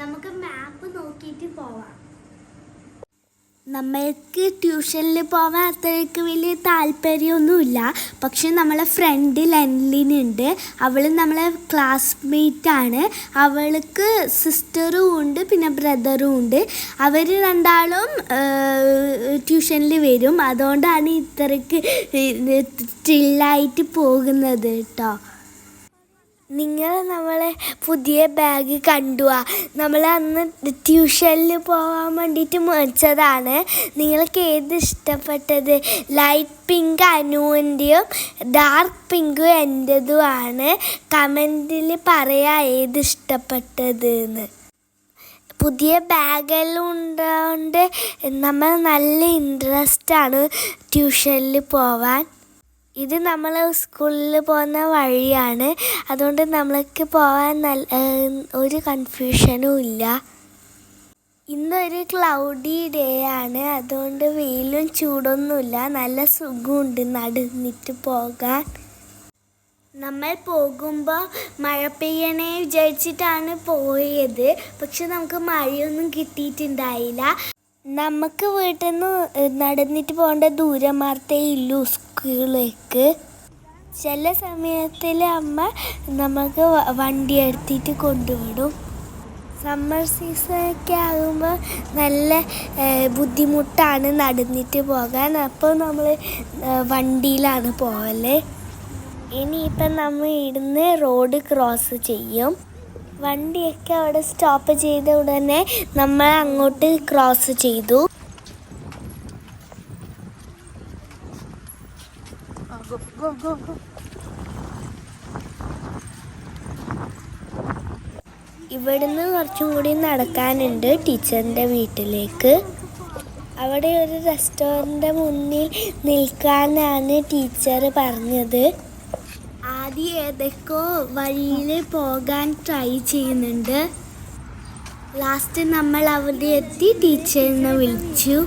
നമുക്ക് മാപ്പ് നോക്കിയിട്ട് പോവാം. നമ്മൾക്ക് ട്യൂഷനിൽ പോകാൻ അത്രയ്ക്ക് വലിയ താല്പര്യമൊന്നുമില്ല. പക്ഷെ നമ്മളെ ഫ്രണ്ട് ലെൻലിനുണ്ട് അവൾ നമ്മളെ ക്ലാസ്മേറ്റ് ആണ്. അവൾക്ക് സിസ്റ്ററും ഉണ്ട് പിന്നെ ബ്രദറും ഉണ്ട്. അവർ രണ്ടാളും ട്യൂഷനിൽ വരും. അതുകൊണ്ടാണ് ഇത്രയ്ക്ക് ചില്ലായിട്ട് പോകുന്നത് കേട്ടോ നിങ്ങൾ നമ്മളെ പുതിയ ബാഗ് കണ്ടു നമ്മൾ അന്ന് ട്യൂഷനിൽ പോകാൻ വേണ്ടിയിട്ട് മേടിച്ചതാണ്. നിങ്ങൾക്ക് ഏത് ഇഷ്ടപ്പെട്ടത്? ലൈറ്റ് പിങ്ക് അനുവിന്റെയും ഡാർക്ക് പിങ്ക് എന്റെതുമാണ് കമന്റിൽ പറയാ ഏത് ഇഷ്ടപ്പെട്ടത് എന്ന് പുതിയ ബാഗെല്ലാം ഉണ്ടാകൊണ്ട് നമ്മൾ നല്ല ഇൻട്രസ്റ്റാണ് ട്യൂഷനിൽ പോവാൻ. ഇത് നമ്മൾ സ്കൂളിൽ പോകുന്ന വഴിയാണ്. അതുകൊണ്ട് നമ്മൾക്ക് പോകാൻ നല്ല ഒരു കൺഫ്യൂഷനും ഇല്ല. ഇന്നൊരു ക്ലൗഡി ഡേ ആണ്. അതുകൊണ്ട് വെയിലും ചൂടൊന്നുമില്ല നല്ല സുഖമുണ്ട് നടന്നിട്ട് പോകാൻ. നമ്മൾ പോകുമ്പോൾ മഴ പെയ്യണേ വിചാരിച്ചിട്ടാണ് പോയത്. പക്ഷെ നമുക്ക് മഴയൊന്നും കിട്ടിയിട്ടുണ്ടായില്ല. നമുക്ക് വീട്ടിൽ നിന്ന് നടന്നിട്ട് പോകേണ്ട ദൂരം മാത്രമേ ഉള്ളൂ സ്കൂളിലേക്ക് ചില സമയത്തിൽ അമ്മ നമുക്ക് വണ്ടി എടുത്തിട്ട് കൊണ്ടുവിടും. സമ്മർ സീസണൊക്കെ ആകുമ്പോൾ നല്ല ബുദ്ധിമുട്ടാണ് നടന്നിട്ട് പോകാൻ. അപ്പോൾ നമ്മൾ വണ്ടിയിലാണ് പോകൽ ഇനിയിപ്പം നമ്മൾ ഇവിടുന്ന് റോഡ് ക്രോസ് ചെയ്യും. വണ്ടിയൊക്കെ അവിടെ സ്റ്റോപ്പ് ചെയ്ത ഉടനെ നമ്മൾ അങ്ങോട്ട് ക്രോസ് ചെയ്തു. ഇവിടുന്ന് കുറച്ചും കൂടി നടക്കാനുണ്ട് ടീച്ചറിന്റെ വീട്ടിലേക്ക്. അവിടെ ഒരു റെസ്റ്റോറന്റ് മുന്നിൽ നിൽക്കാനാണ് ടീച്ചർ പറഞ്ഞത്. ആദ്യം ഏതൊക്കെയോ വഴിയിൽ പോകാൻ ട്രൈ ചെയ്യുന്നുണ്ട്. ലാസ്റ്റ് നമ്മൾ അവിടെ എത്തി ടീച്ചറിനെ വിളിച്ചു.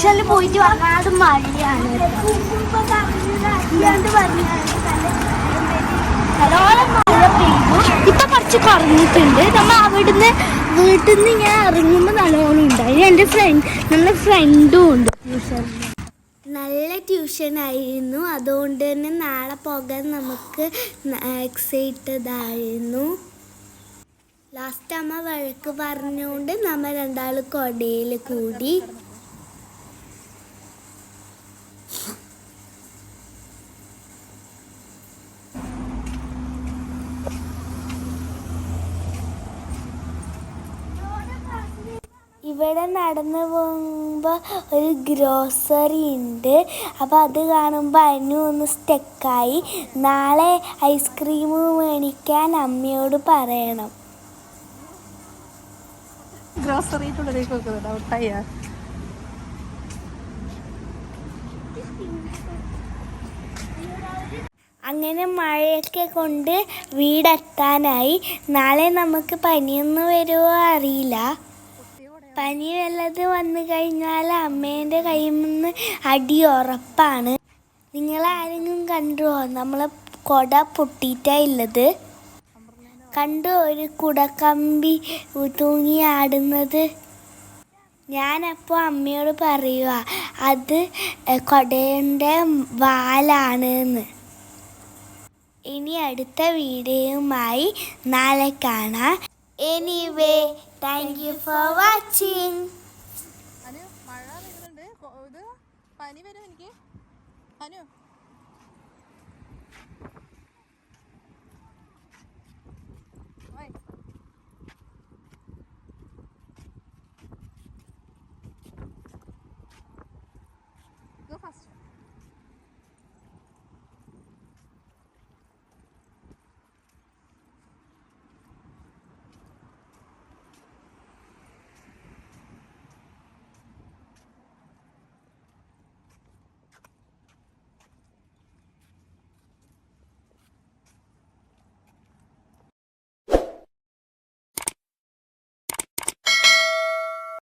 ട്യൂഷനിൽ പോയിട്ട് വന്നാലും മഴയാണ് ഇപ്പൊ കുറച്ച് കുറഞ്ഞിട്ടുണ്ട് നമ്മ അവിടുന്ന് വീട്ടിൽ നിന്ന് ഞാൻ ഇറങ്ങുമ്പോൾ നല്ലോണം ഉണ്ടായി. എന്റെ ഫ്രണ്ട് നമ്മുടെ ഫ്രണ്ടും ഉണ്ട്. നല്ല ട്യൂഷൻ ആയിരുന്നു. അതുകൊണ്ട് തന്നെ നാളെ പോകാൻ നമുക്ക് എക്സൈറ്റഡായിരുന്നു ലാസ്റ്റ് അമ്മ വഴക്ക് പറഞ്ഞുകൊണ്ട് നമ്മ രണ്ടാൾ കൊടയിൽ കൂടി. ഇവിടെ നടന്നു പോകുമ്പോൾ ഒരു ഗ്രോസറി ഉണ്ട്. അപ്പോൾ അത് കാണുമ്പോൾ അതിന് ഒന്ന് സ്റ്റക്കായി നാളെ ഐസ്ക്രീം മേടിക്കാൻ അമ്മയോട് പറയണം. ഗ്രോസറിയിലുള്ളിലേക്ക് അങ്ങനെ മഴയൊക്കെ കൊണ്ട് വീടെത്താനായി. നാളെ നമുക്ക് പനിയൊന്നും വരുമോ അറിയില്ല. പനി വല്ലത് വന്നു കഴിഞ്ഞാൽ അമ്മേന്റെ കയ്യിൽ നിന്ന് അടി ഉറപ്പാണ്. നിങ്ങളാരെങ്കിലും കണ്ടുവോ നമ്മളെ കൊട ഉള്ളത് കണ്ടു? ഒരു കുടക്കമ്പി തൂങ്ങി ആടുന്നത്. ഞാനപ്പോൾ അമ്മയോട് പറയുക അത് കൊടേന്റെ വാലാണ് എന്ന് ഇനി അടുത്ത വീഡിയോയുമായി നാളെ കാണാം. Anyway thank you for watching Anu മഴ വരുന്നുണ്ട് ഇത് പനി വരും എനിക്ക്? അനു.